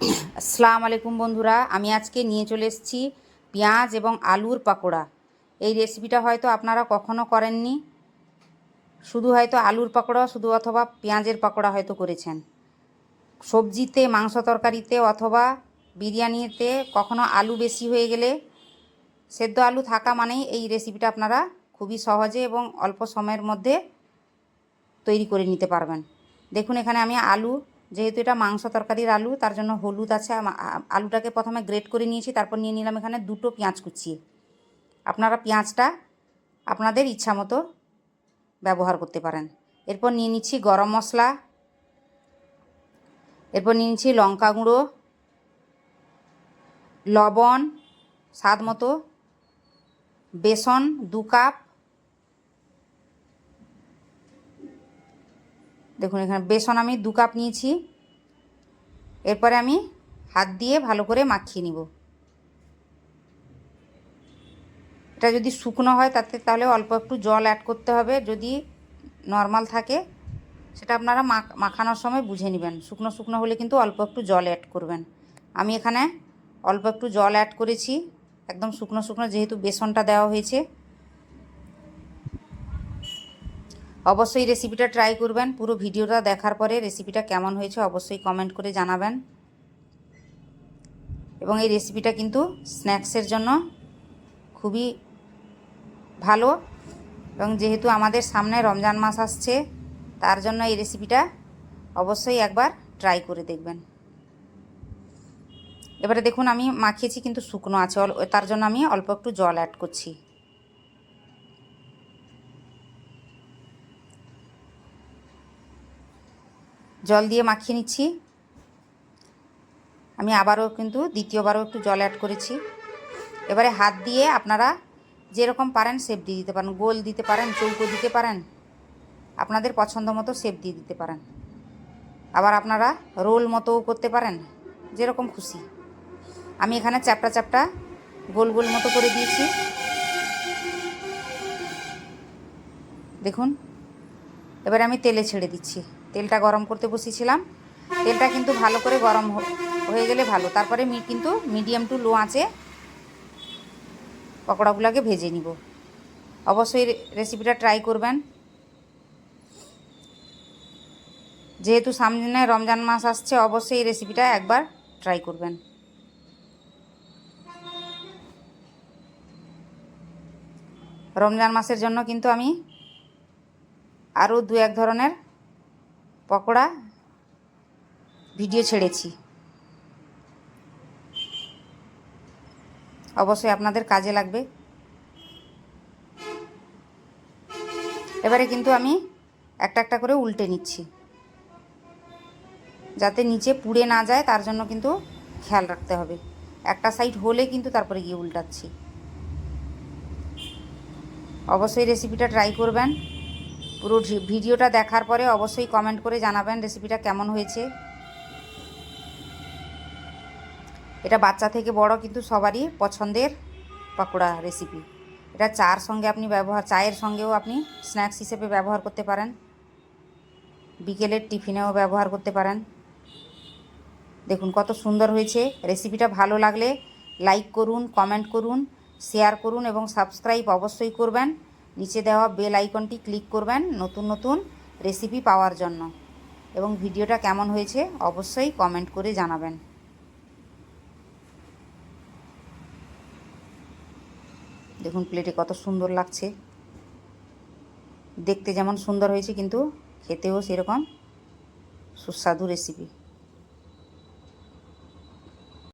আসসালামু আলাইকুম বন্ধুরা, আমি আজকে নিয়ে চলে এসেছি পেঁয়াজ এবং আলুর পাকোড়া। এই রেসিপিটা হয়তো আপনারা কখনো করেননি। শুধু হয়তো আলুর পাকোড়া, শুধু অথবা পেঁয়াজের পাকোড়া হয়তো করেছেন। সবজিতে, মাংস তরকারিতে অথবা বিরিয়ানিতে কখনো আলু বেশি হয়ে গেলে সেদ্ধ আলু থাকা মানেই এই রেসিপিটা আপনারা খুবই সহজে এবং অল্প সময়ের মধ্যে তৈরি করে নিতে পারবেন। দেখুন, এখানে আমি আলু যেহেতু এটা মাংস তরকারির আলু, তার জন্য হলুদ আছে। আলুটাকে প্রথমে গ্রেট করে নিয়েছি, তারপর নিয়ে নিলাম এখানে দুটো পেঁয়াজ কুচিয়ে আপনারা পেঁয়াজটা আপনাদের ইচ্ছা মতো ব্যবহার করতে পারেন। এরপর নিয়ে নিচ্ছি গরম মশলা। এরপর নিয়ে নিচ্ছি লঙ্কা গুঁড়ো। লবণ, স্বাদ মতো। বেসন দু কাপ। দেখুন, এখানে বেসন আমি দু কাপ নিয়েছি। এরপরে আমি হাত দিয়ে ভালো করে মাখিয়ে নিব। এটা যদি শুকনো হয়, তাতে তাহলে অল্প একটু জল অ্যাড করতে হবে। যদি নর্মাল থাকে, সেটা আপনারা মাখ- মাখানোর সময় বুঝে নেবেন। শুকনো শুকনো হলে কিন্তু অল্প একটু জল অ্যাড করবেন। আমি এখানে অল্প একটু জল অ্যাড করেছি। একদম শুকনো শুকনো যেহেতু বেসনটা দেওয়া হয়েছে অবশ্যই রেসিপিটা ট্রাই করবেন। পুরো ভিডিওটা দেখার পরে রেসিপিটা কেমন হয়েছে অবশ্যই কমেন্ট করে জানাবেন। এবং এই রেসিপিটা কিন্তু স্ন্যাক্সের জন্য খুবই ভালো। এবং যেহেতু আমাদের সামনে রমজান মাস আসছে, তার জন্য এই রেসিপিটা অবশ্যই একবার ট্রাই করে দেখবেন। এবারে দেখুন, আমি মাখিয়েছি কিন্তু শুকনো আছে। তার জন্য আমি অল্প একটু জল অ্যাড করছি। জল দিয়ে মাখিয়ে নিচ্ছি। আমি আবারও কিন্তু দ্বিতীয়বারও একটু জল অ্যাড করেছি। এবারে হাত দিয়ে আপনারা যেরকম পারেন শেপ দিয়ে দিতে পারেন। গোল দিতে পারেন, চৌকো দিতে পারেন। আপনাদের পছন্দ মতো শেপ দিয়ে দিতে পারেন। আবার আপনারা রোল মতোও করতে পারেন, যেরকম খুশি। আমি এখানে চ্যাপটা চ্যাপটা গোল গোল মতো করে দিয়েছি। দেখুন, এবার আমি তেলে ছেড়ে দিচ্ছি। তেলটা গরম করতে বসিয়েছিলাম। তেলটা কিন্তু ভালো করে গরম হয়ে গেলে ভালো। তারপরে মি, কিন্তু মিডিয়াম টু লো আঁচে পকোড়াগুলোকে ভেজে নিব। অবশ্যই রেসিপিটা ট্রাই করবেন। যেহেতু সামনে রমজান মাস আসছে, অবশ্যই এই রেসিপিটা একবার ট্রাই করবেন। রমজান মাসের জন্য কিন্তু আমি আরও দু এক ধরনের পকোড়া, ভিডিও ছেড়েছি। অবশ্যই আপনাদের কাজে লাগবে। এবারে কিন্তু আমি একটা একটা করে উল্টে নিচ্ছি। যাতে নিচে পুড়ে না যায়, তার জন্য কিন্তু খেয়াল রাখতে হবে। একটা সাইড হলে কিন্তু তারপরে গিয়ে উল্টাচ্ছি। অবশ্যই রেসিপিটা ট্রাই করবেন। পুরো ভিডিওটা দেখার পরে অবশ্যই কমেন্ট করে জানাবেন রেসিপিটা কেমন হয়েছে। এটা বাচ্চা থেকে বড় কিন্তু সবারই পছন্দের পকোড়া রেসিপি এটা চার সঙ্গে আপনি ব্যবহার চায়ের সঙ্গেও আপনি স্ন্যাক্স হিসেবে ব্যবহার করতে পারেন। বিকেলের টিফিনেও ব্যবহার করতে পারেন। দেখুন কত সুন্দর হয়েছে। রেসিপিটা ভালো লাগলে লাইক করুন কমেন্ট করুন শেয়ার করুন এবং সাবস্ক্রাইব অবশ্যই করবেন। নিচে দেওয়া বেল আইকনটি ক্লিক করবেন নতুন নতুন রেসিপি পাওয়ার জন্য। এবং ভিডিওটা কেমন হয়েছে অবশ্যই কমেন্ট করে জানাবেন। দেখুন প্লেটে কত সুন্দর লাগছে। দেখতে যেমন সুন্দর হয়েছে, কিন্তু খেতেও সেরকম সুস্বাদু রেসিপি।